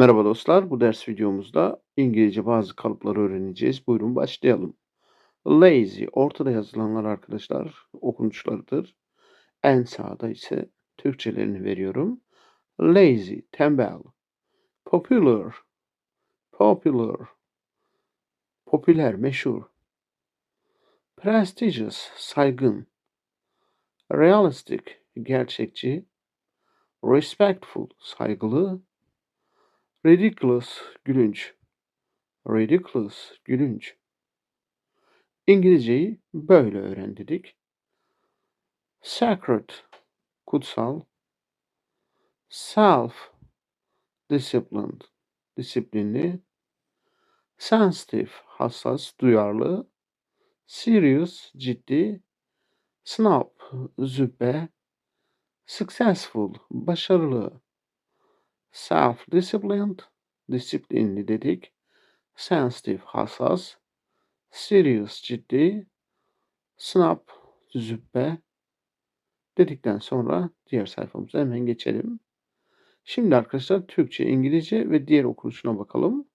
Merhaba dostlar, bu ders videomuzda İngilizce bazı kalıpları öğreneceğiz. Buyurun başlayalım. Lazy, ortada yazılanlar arkadaşlar okunuşlarıdır. En sağda ise Türkçelerini veriyorum. Lazy, tembel. Popular, popular. Popüler, meşhur. Prestigious, saygın. Realistic, gerçekçi. Respectful, saygılı. Ridiculous, gülünç. Ridiculous, gülünç. İngilizceyi böyle öğrendik. Sacred, kutsal. Self, disciplined, disiplinli. Sensitive, hassas, duyarlı. Serious, ciddi. Snob, züppe. Successful, başarılı. Self-disciplined, disiplinli dedik. Sensitive, hassas. Serious, ciddi. Snob, züppe. Dedikten sonra diğer sayfamıza hemen geçelim. Şimdi arkadaşlar Türkçe, İngilizce ve diğer okunuşuna bakalım.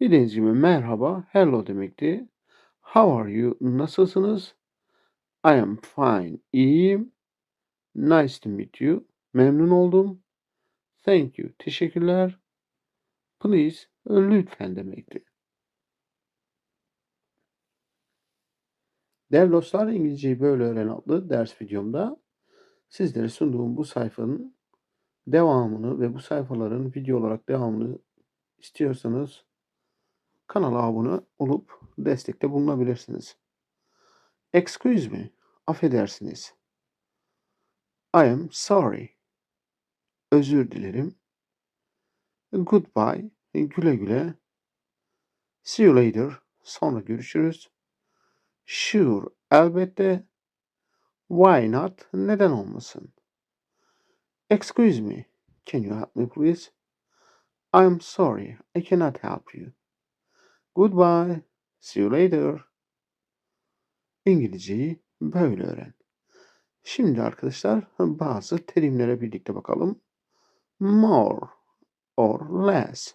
Bildiğiniz gibi merhaba, hello demekti. How are you? Nasılsınız? I am fine. İyiyim. Nice to meet you. Memnun oldum. Thank you. Teşekkürler. Please. Lütfen demekti. Değerli dostlar, İngilizceyi böyle öğren adlı ders videomda sizlere sunduğum bu sayfanın devamını ve bu sayfaların video olarak devamını istiyorsanız kanala abone olup destekte bulunabilirsiniz. Excuse me, affedersiniz. I am sorry. Özür dilerim. Goodbye, güle güle. See you later, sonra görüşürüz. Sure, elbette. Why not, neden olmasın? Excuse me, can you help me please? I am sorry, I cannot help you. Goodbye, see you later. İngilizceyi böyle öğren. Şimdi arkadaşlar bazı terimlere birlikte bakalım. More or less.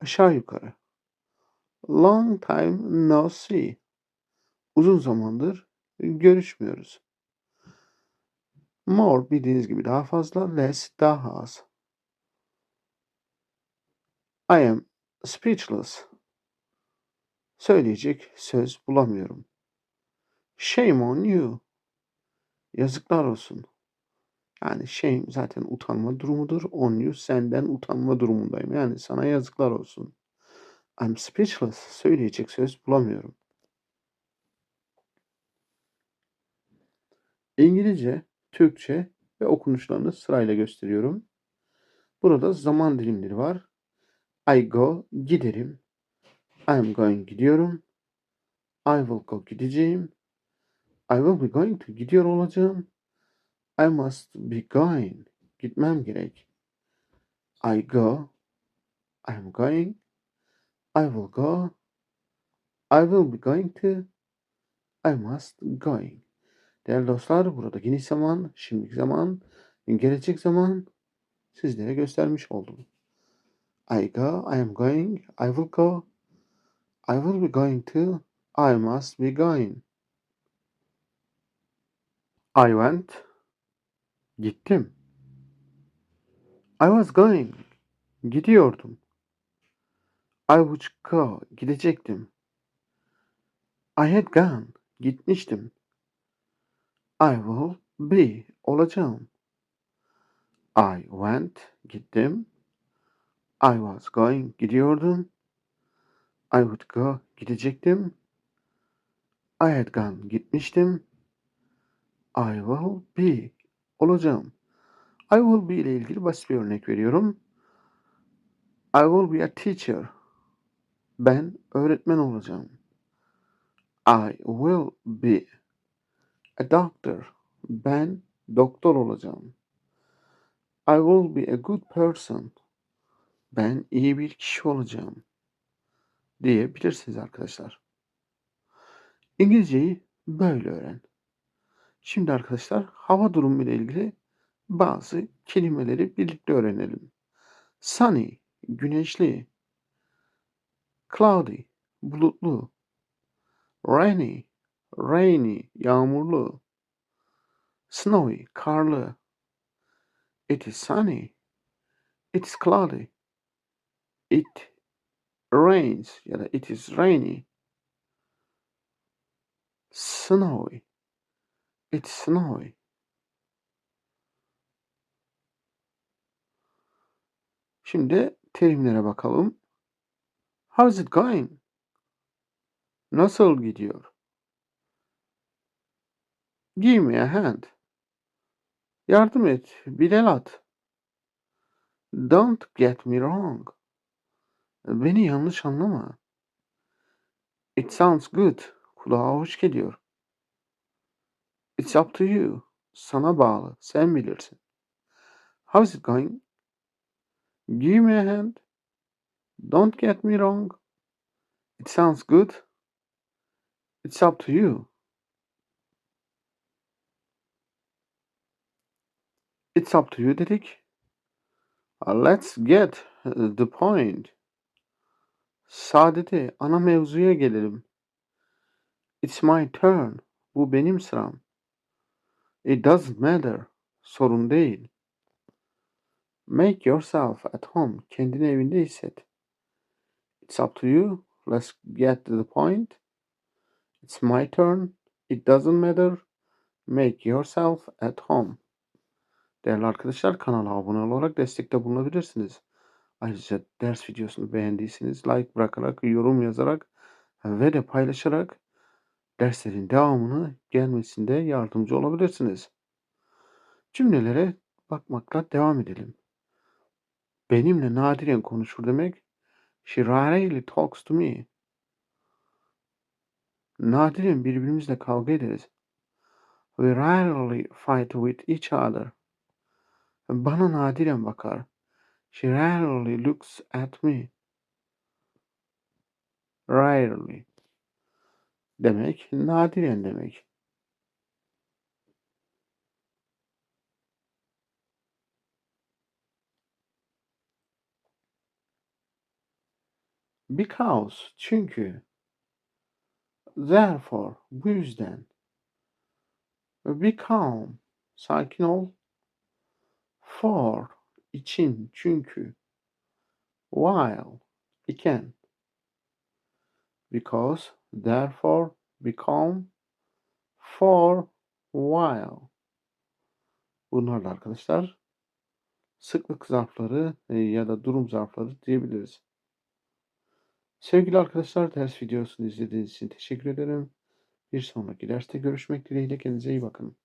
Aşağı yukarı. Long time no see. Uzun zamandır görüşmüyoruz. More bildiğiniz gibi daha fazla, less daha az. I am speechless. Söyleyecek söz bulamıyorum. Shame on you. Yazıklar olsun. Yani shame zaten utanma durumudur. On you senden utanma durumundayım. Yani sana yazıklar olsun. I'm speechless. Söyleyecek söz bulamıyorum. İngilizce, Türkçe ve okunuşlarını sırayla gösteriyorum. Burada zaman dilimleri var. I go giderim. I'm going gidiyorum. I will go gideceğim. I will be going to gidiyor olacağım. I must be going. Gitmem gerek. I go. I'm going. I will go. I will be going to. I must going. Değerli dostlar burada geniş zaman, şimdilik zaman, gelecek zaman sizlere göstermiş oldum. I go, I am going, I will go, I will be going to, I must be going. I went, gittim. I was going, gidiyordum. I would go, gidecektim. I had gone, gitmiştim. I will be, olacağım. I went, gittim. I was going, gidiyordum. I would go, gidecektim. I had gone, gitmiştim. I will be, olacağım. I will be ile ilgili basit bir örnek veriyorum. I will be a teacher. Ben öğretmen olacağım. I will be a doctor. Ben doktor olacağım. I will be a good person. Ben iyi bir kişi olacağım. Diyebilirsiniz arkadaşlar. İngilizceyi böyle öğren. Şimdi arkadaşlar hava durumu ile ilgili bazı kelimeleri birlikte öğrenelim. Sunny, güneşli. Cloudy, bulutlu. Rainy, rainy, yağmurlu. Snowy, karlı. It is sunny. It is cloudy. It rains ya da it is rainy. Snowy. It's snowy. Şimdi terimlere bakalım. How's it going? Nasıl gidiyor? Give me a hand. Yardım et, bir el at. Don't get me wrong. Beni yanlış anlama. It sounds good. Kulağa hoş geliyor. It's up to you. Sana bağlı. Sen bilirsin. How's it going? Give me a hand. Don't get me wrong. It sounds good. It's up to you. It's up to you dedik. Uh, Let's get uh, the point. Saadete, ana mevzuya gelelim. It's my turn. Bu benim sıram. It doesn't matter. Sorun değil. Make yourself at home. Kendini evinde hisset. It's up to you. Let's get to the point. It's my turn. It doesn't matter. Make yourself at home. Değerli arkadaşlar kanala abone olarak destekte bulunabilirsiniz. Ayrıca ders videosunu beğendiyseniz like bırakarak, yorum yazarak ve de paylaşarak derslerin devamını gelmesinde yardımcı olabilirsiniz. Cümlelere bakmakla devam edelim. Benimle nadiren konuşur demek. She rarely talks to me. Nadiren birbirimizle kavga ederiz. We rarely fight with each other. Bana nadiren bakar. She rarely looks at me. Rarely demek nadiren demek. Because çünkü therefore bu yüzden be calm sakin ol. For için çünkü. While iken. Because therefore be calm for while bunlarla arkadaşlar sıklık zarfları e, ya da durum zarfları diyebiliriz. Sevgili arkadaşlar ders videosunu izlediğiniz için teşekkür ederim. Bir sonraki derste görüşmek dileğiyle kendinize iyi bakın.